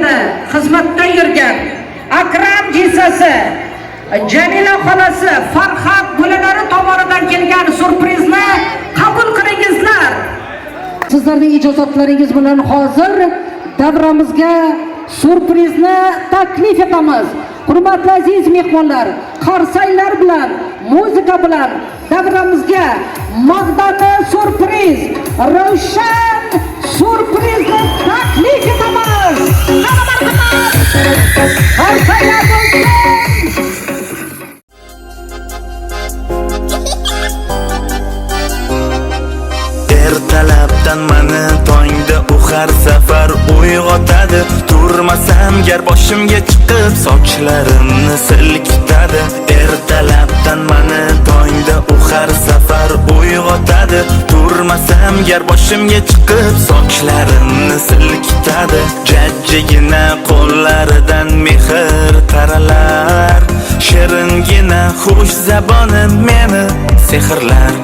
yilida xizmatda yurgan akram jisasi jamila xolasi farhod bolalari tomonidan kelgan surprizni qabul qilingizlar. Sizlarning ijozatlaringiz bilan hozir davramizga surprizni taklif etamiz. Hurmatli aziz mehmonlar qarsanglar bilan muzika bilan davramizga mag'dani surpriz ravshan ertalabdan mani tongda u har safar uyg'otadi turmasam gar boshimga chiqib sochlarimni silkitadi. Ertalab turmasam gar boshimga chiqib sochlarimni silkitadi jajjigina qo'llaridan mehr taralar. Shiringina xush zaboni meni sehrlar.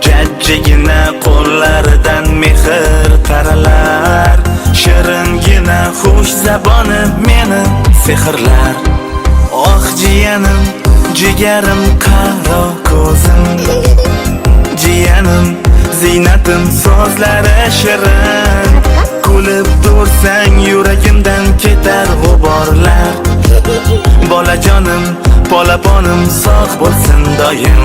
Jajjigina qo'llaridan mehr taralar. Shiringina xush zaboni meni sehrlar. Oh jiyanim jigarim qaro ko'zim ziynatim so'zlari shirin. Kulib tursang yuragimdan ketar g'uborlar. Bolajonim polaponim sog' bo'lsin doim.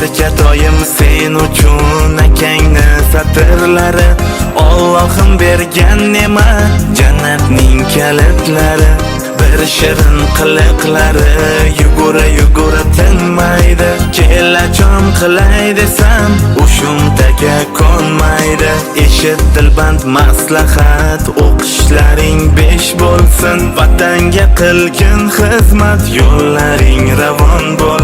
Erkatoyim sen uchun akangni satrlari Allohim bergan ne'mat jannatning kalitlari. Bir shirin qiliqlari yugura yugura tinmaydi. Kelachon qilay desam ushumtaga konmaydi. Eshit dilband maslahat o'qishlaring besh bo'lsin. Vatanga qilgin xizmat yo'llaring ravon bo'lsin.